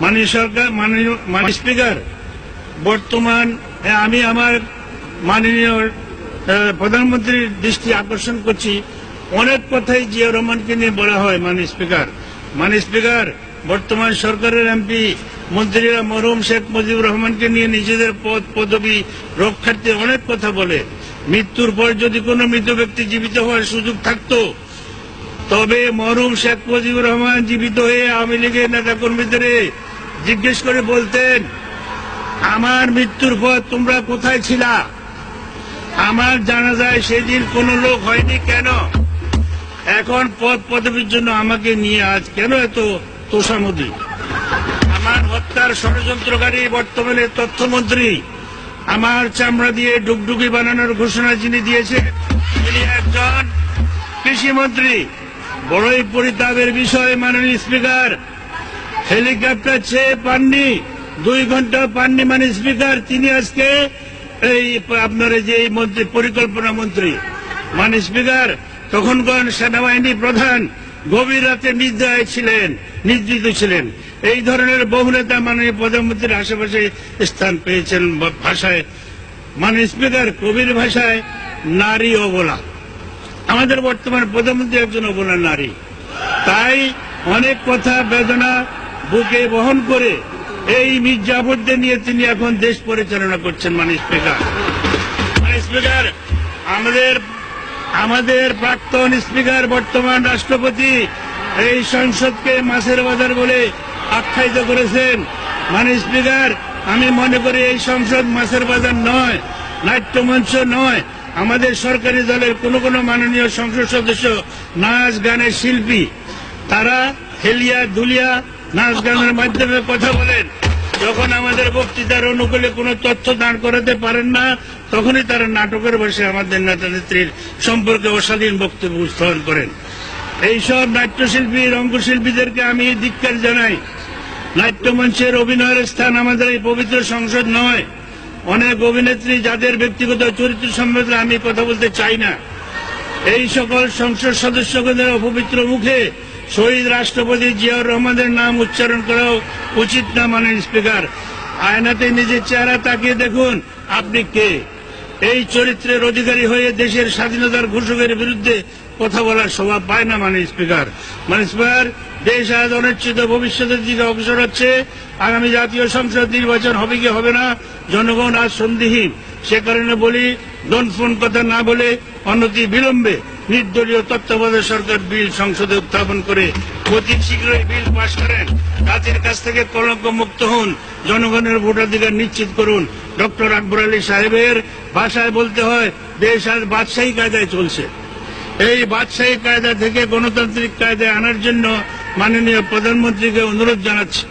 মাননীয় সরকার মাননীয় স্পিকার বর্তমান এ, আমি আমার মাননীয় প্রধানমন্ত্রীর দৃষ্টি আকর্ষণ করছি। অনেক কথাই জিয়া রহমানকে নিয়ে বলা হয় মাননীয় স্পিকার মাননীয় স্পিকার বর্তমান সরকারের এমপি মন্ত্রীরা মরহুম শেখ মুজিবুর রহমানকে নিয়ে নিজেদের পদ পদবি রক্ষার্থে অনেক কথা বলে। মৃত্যুর পর যদি কোনো মৃত ব্যক্তি জীবিত হওয়ার সুযোগ থাকতো তবে মরহুম শেখ মুজিবুর রহমান জীবিত হয়ে আওয়ামী লীগের নেতা কর্মীদের জিজ্ঞেস করে বলতেন, আমার মৃত্যুর পর তোমরা কোথায় ছিলা? আমার জানা যায় সেদিন কোন লোক হয়নি কেন? এখন পদ পদবীর জন্য আমাকে নিয়ে আজ কেন এত তোষামদি? আমার হত্যার ষড়যন্ত্রকারী বর্তমানে তথ্যমন্ত্রী, আমার চামড়া দিয়ে ডুগডুগি বানানোর ঘোষণা যিনি দিয়েছেন, তিনি একজন কৃষিমন্ত্রী। বড়ই পরিতাপের বিষয়, মাননীয় স্পিকার। হেলিকপ্টার চেয়ে পাননি, দুই ঘণ্টা পাননি মানে স্পিকার তিনি আজকে এই আপনার যে মন্ত্রী, পরিকল্পনা মন্ত্রী। মানে স্পিকার তখনকার সেনাবাহিনী প্রধান গভীর রাতে নিদ্রায় ছিলেন, নিদ্রিত ছিলেন। এই ধরনের বহু নেতা মাননীয় প্রধানমন্ত্রীর আশেপাশে স্থান পেয়েছেন ভাষায়। মানে স্পিকার কবির ভাষায় নারী অবলা। আমাদের বর্তমান প্রধানমন্ত্রী একজন অবলা নারী। তাই অনেক কথা, বেদনা বুকে বহন করে এই মির্জাফরদের নিয়ে তিনি এখন দেশ পরিচালনা করছেন মানে স্পিকার স্পিকার আমাদের আমাদের প্রাক্তন স্পিকার, বর্তমান রাষ্ট্রপতি এই সংসদকে মাছের বাজার বলে আখ্যায়িত করেছেন। মানে স্পিকার আমি মনে করি এই সংসদ মাছের বাজার নয় নাট্যমঞ্চ নয়। আমাদের সরকারি দলের কোন কোন মাননীয় সংসদ সদস্য নাচ, গানের শিল্পী, তারা হেলিয়া দুলিয়া নাচ গানের মাধ্যমে কথা বলেন। যখন আমাদের বক্তৃতার অনুকূলে কোনো তথ্য দান করাতে পারেন না, তখনই তারা নাটকের বসে আমাদের নেতা নেত্রীর সম্পর্কে অশালীন বক্তব্য উত্থাপন করেন। এইসব নাট্যশিল্পী রঙ্গশিল্পীদেরকে আমি ধিক্কার জানাই। নাট্যমঞ্চের অভিনয়ের স্থান আমাদের এই পবিত্র সংসদ নয়। অনেক অভিনেত্রী যাদের ব্যক্তিগত চরিত্র সম্বন্ধে আমি কথা বলতে চাই না। এই সকল সংসদ সদস্যদের অপবিত্র মুখে শহীদ রাষ্ট্রপতি জিয়াউর রহমানের নাম উচ্চারণ করাও উচিত না মানেন স্পিকার। আয়নাতে নিজের চেহারা তাকিয়ে দেখুন, আপনি কে? এই চরিত্রের অধিকারী হয়ে দেশের স্বাধীনতার ঘোষকের বিরুদ্ধে কথা বলার স্বভাব পায় না মানে স্পিকার। মানে স্পিকার, দেশ আজ অনিশ্চিত, ভবিষ্যতের দিকে অগ্রসর হচ্ছে। আগামী জাতীয় সংসদ নির্বাচন হবে কি হবে না, জনগণ আজ সন্দিহীন। সে কারণে বলি ডন ফোন কথা না বলে অনতি বিলম্বে নির্দলীয় তত্ত্বাবধায়ক সরকার বিল সংসদে উত্থাপন করে অতি শীঘ্রই বিল পাশ করেন। জাতির কাছ থেকে কলঙ্ক মুক্ত হন। জনগণের ভোটাধিকার নিশ্চিত করুন। ডক্টর আকবর আলী সাহেবের ভাষায় বলতে হয়, দেশ আজ বাদশাহী কায়দায় চলছে। এই বাদশাহী কায়দা থেকে গণতান্ত্রিক কায়দায় আনার জন্য মাননীয় প্রধানমন্ত্রীকে অনুরোধ জানাচ্ছি।